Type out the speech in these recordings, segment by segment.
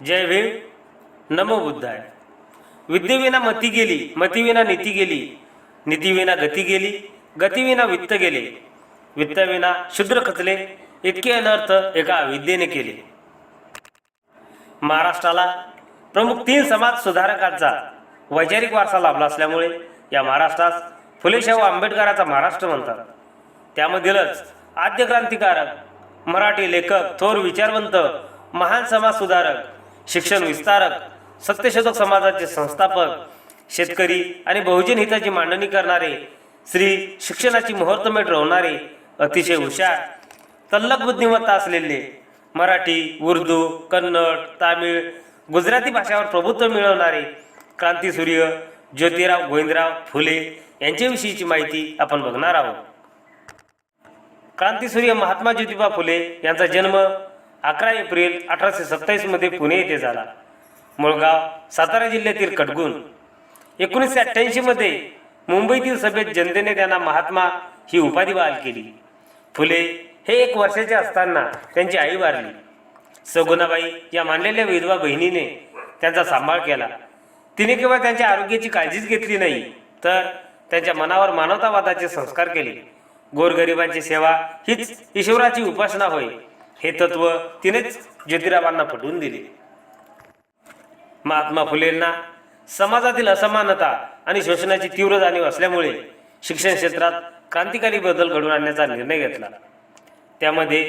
जय भीम. नमो बुद्धाय. विद्येविना मती गेली मतीविना नीती गेली नीतीविना गती गेली गतीविना वित्त गेले वित्ताविना शूद्र खचले इतके अनर्थ एका विद्येने केले. महाराष्ट्राला प्रमुख तीन समाज सुधारकांचा वैचारिक वारसा लाभला असल्यामुळे या महाराष्ट्रास फुलेशाहू आंबेडकराचा महाराष्ट्र म्हणतात. त्यामधीलच आद्य क्रांतिकारक मराठी लेखक थोर विचारवंत महान समाज सुधारक शिक्षण विस्तारक सत्यशोधक समाजाचे संस्थापक शेतकरी आणि बहुजन हिताची मांडणी करणारे श्री शिक्षणाची मुहूर्तमेढ रोवणारे अतिशय हुशार तल्लक बुद्धिमत्ता असलेले मराठी उर्दू कन्नड तामिळ गुजराती भाषावर प्रभुत्व मिळवणारे क्रांतीसूर्य ज्योतिराव गोविंदराव फुले यांच्याविषयीची माहिती आपण बघणार आहोत. क्रांतीसूर्य महात्मा ज्योतिबा फुले यांचा जन्म अकरा एप्रिल अठराशे सत्तावीसमध्ये पुणे येथे झाला. मुळगाव सातारा जिल्ह्यातील कटगुण. एकोणीसशे अठ्ठ्याऐंशीमध्ये मुंबईतील सभेत जनतेने त्यांना महात्मा ही उपाधी बहाल केली. फुले हे एक वर्षाचे असताना त्यांची आई वारली. सगुणाबाई या मानलेल्या विधवा बहिणीने त्यांचा सांभाळ केला. तिने केवळ त्यांच्या आरोग्याची काळजीच घेतली नाही तर त्यांच्या मनावर मानवतावादाचे संस्कार केले. गोरगरिबांची सेवा हीच ईश्वराची उपासना होय. हे तत्व तिनेच ज्योतिरावांना पटवून दिले. महात्मा फुलेंना समाजातील असमानता आणि शोषणाची तीव्र जाणीव असल्यामुळे शिक्षण क्षेत्रात क्रांतिकारी बदल घडवून आणण्याचा निर्णय घेतला. त्यामध्ये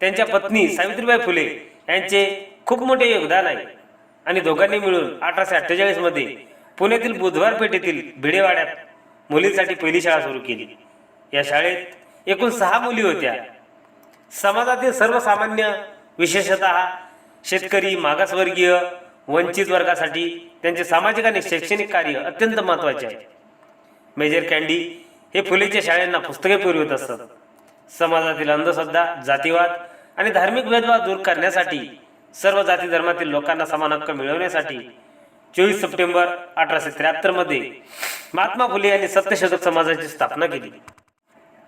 त्यांच्या पत्नी सावित्रीबाई फुले यांचे खूप मोठे योगदान आहे आणि दोघांनी मिळून अठराशे अठ्ठेचाळीसमध्ये पुण्यातील बुधवार पेठेतील भिडेवाड्यात मुलींसाठी पहिली शाळा सुरू केली. या शाळेत एकूण सहा मुली होत्या. समाजातील सर्वसामान्य विशेषतः शेतकरी मागासवर्गीय वंचित वर्गासाठी त्यांचे सामाजिक आणि शैक्षणिक कार्य अत्यंत महत्त्वाचे आहे. मेजर कॅन्डी हे फुलेच्या शाळांना पुस्तके पुरवित असतात समाजातील अंधश्रद्धा जातीवाद आणि धार्मिक भेदभाव दूर करण्यासाठी सर्व जाती धर्मातील लोकांना समान हक्क मिळवण्यासाठी चोवीस सप्टेंबर अठराशे त्र्याहत्तरमध्ये महात्मा फुले यांनी सत्यशोधक समाजाची स्थापना केली.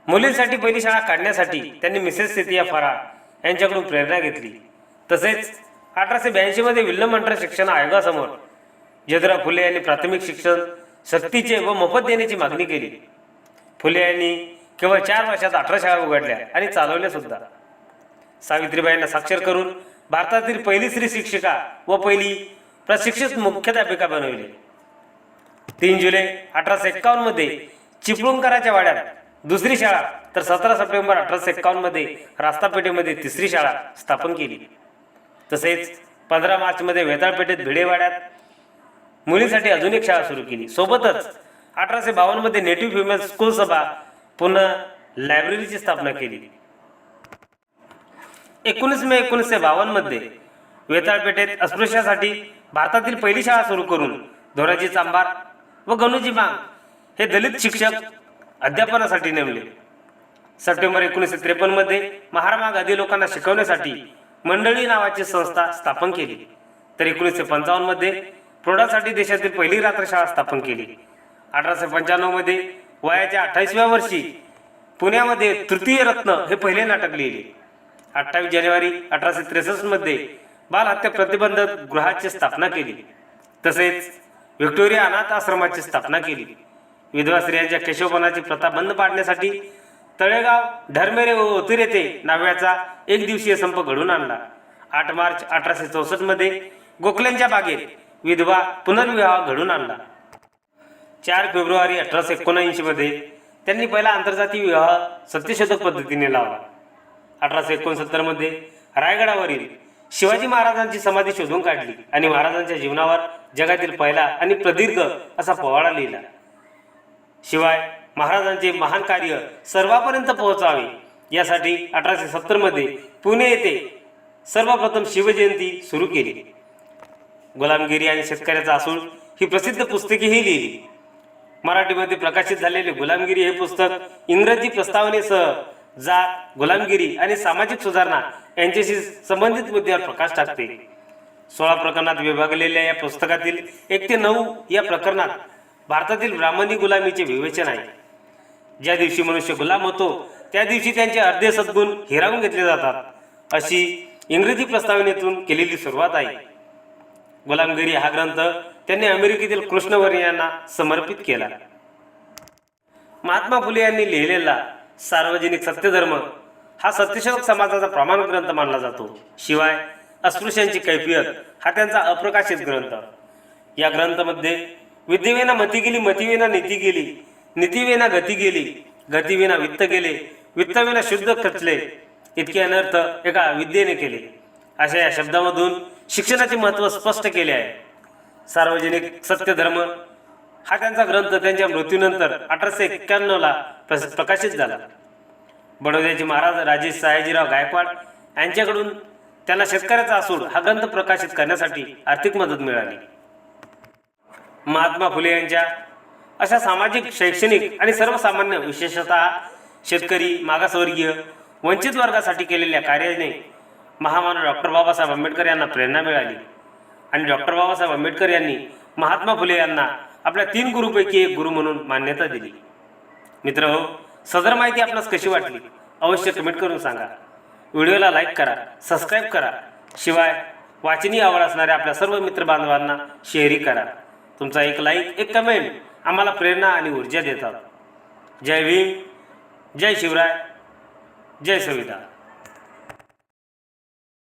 मुलींसाठी पहिली शाळा काढण्यासाठी त्यांनी मिसेस सेतिया फराड यांच्याकडून प्रेरणा घेतली. तसेच अठराशे ब्याऐंशीमध्ये विल्यम मंटर शिक्षण आयोगासमोर जदरा फुले यांनी प्राथमिक शिक्षण सक्तीचे व मोफत देण्याची मागणी केली. फुले यांनी केवळ चार वर्षात अठरा शाळा उघडल्या आणि चालवल्या सुद्धा. सावित्रीबाईंना साक्षर करून भारतातील पहिली स्त्री शिक्षिका व पहिली प्रशिक्षित मुख्याध्यापिका बनवली. तीन जुलै अठराशे एक्कावन्नमध्ये चिपळूणकराच्या वाड्यात दुसरी शाळा तर सतरा सप्टेंबर अठराशे एक्कावन्नमध्ये रास्तापेठेमध्ये तिसरी शाळा स्थापन केली. तसेच पंधरा मार्चमध्ये वेताळपेठेत भिडेवाड्यात मुलींसाठी अजून एक शाळा सुरू केली. सोबतच अठराशे बावन्नमध्ये नेटिव्ह फिमेल स्कूल सभा पुन्हा लायब्ररीची स्थापना केली. एकोणीस मे एकोणीसशे बावन्नमध्ये वेताळपेठेत अस्पृश्यासाठी भारतातील पहिली शाळा सुरू करून धोराजी चांभार व गणूजी मांग हे दलित शिक्षक अध्यापनासाठी नेमले. सप्टेंबर एकोणीसशे त्रेपन्नमध्ये महात्मा गांधी लोकांना शिकवण्यासाठी मंडळी नावाची संस्था स्थापन केली. तर एकोणीसशे पंचावन्नमध्ये प्रौढासाठी देशातील पहिली रात्रशाळा स्थापन केली. अठराशे पंच्याण्णवमध्ये वयाच्या अठ्ठावीसव्या वर्षी पुण्यामध्ये तृतीय रत्न हे पहिले नाटक लिहिले. अठ्ठावीस जानेवारी अठराशे त्रेसष्टमध्ये बालहत्या प्रतिबंधक गृहाची स्थापना केली. तसेच व्हिक्टोरिया अनाथ आश्रमाची स्थापना केली. विधवा स्त्रियांच्या केशवपणाची प्रथा बंद पाडण्यासाठी तळेगाव ढरमेरे व ओतिर येथे नाव्याचा एक दिवसीय संप घडून आणला. आठ मार्च अठराशे चौसष्टमध्ये गोखल्यांच्या बागेत विधवा पुनर्विवाह घडून आणला. चार फेब्रुवारी अठराशे एकोणऐंशी मध्ये त्यांनी पहिला आंतरजातीय विवाह सत्यशोधक पद्धतीने लावला. अठराशे एकोणसत्तरमध्ये रायगडावरील शिवाजी महाराजांची समाधी शोधून काढली आणि महाराजांच्या जीवनावर जगातील पहिला आणि प्रदीर्घ असा पोवाडा लिहिला. शिवाय महाराजांचे महान कार्य सर्वांपर्यंत पोहोचावे. यासाठी अठराशे सत्तरमध्ये पुणे येथे सर्वप्रथम शिवजयंती सुरू केली. गुलामगिरी आणि शेतकऱ्याचा असूळ ही प्रसिद्ध पुस्तकेही लिहिली. मराठीमध्ये प्रकाशित झालेले गुलामगिरी हे पुस्तक इंग्रजी प्रस्तावनेसह जात गुलामगिरी आणि सामाजिक सुधारणा यांच्याशी संबंधित मुद्द्यावर प्रकाश टाकते. सोळा प्रकरणात विभागलेल्या या पुस्तकातील एक ते नऊ या प्रकरणात भारतातील ब्राह्मणी गुलामीचे विवेचन आहे. ज्या दिवशी मनुष्य गुलाम होतो त्या दिवशी त्यांचे अर्धे सद्गुण हिरावून घेतले जातात अशी इंग्रजी प्रस्तावनेतून केलेली सुरुवात आहे. गुलामगिरी हा ग्रंथ त्यांनी अमेरिकेतील कृष्णवर्य यांना समर्पित केला. महात्मा फुले यांनी लिहिलेला सार्वजनिक सत्यधर्म हा सत्यशोधक समाजाचा प्रमाण ग्रंथ मानला जातो. शिवाय अस्पृश्यांची कैफियत हा त्यांचा अप्रकाशित ग्रंथ. या ग्रंथामध्ये विद्येविना मती गेली मतीविना नीती गेली नीतीविना गती गेली गतीविना वित्त गेले वित्तविना शुद्ध खचले इतके अनर्थ एका विद्येने केले. अशा या शब्दामधून शिक्षणाचे महत्त्व स्पष्ट केले आहे. सार्वजनिक सत्यधर्म हा त्यांचा ग्रंथ त्यांच्या मृत्यूनंतर अठराशे एक्क्याण्णवला प्रकाशित झाला. बडोद्याचे महाराज राजे सयाजीराव गायकवाड यांच्याकडून त्यांना शेतकऱ्याचा असूड हा ग्रंथ प्रकाशित करण्यासाठी आर्थिक मदत मिळाली. महात्मा फुले यांच्या अशा सामाजिक शैक्षणिक आणि सर्वसामान्य विशेषतः शेतकरी मागासवर्गीय वंचित वर्गासाठी केलेल्या कार्याने महामानव डॉक्टर बाबासाहेब आंबेडकर यांना प्रेरणा मिळाली. आणि डॉक्टर बाबासाहेब आंबेडकर यांनी महात्मा फुले यांना आपल्या तीन गुरुपैकी एक गुरु म्हणून मान्यता दिली. मित्र हो सदर माहिती आपणास कशी वाटली? अवश्य कमेंट करून सांगा. व्हिडिओला लाईक करा सबस्क्राईब करा. शिवाय वाचनीय आवड असणाऱ्या आपल्या सर्व मित्रबांधवांना शेअरही करा. तुमचा एक लाईक एक कमेंट आम्हाला प्रेरणा आणि ऊर्जा देतात. जय भीम जय शिवराय जय संविधान.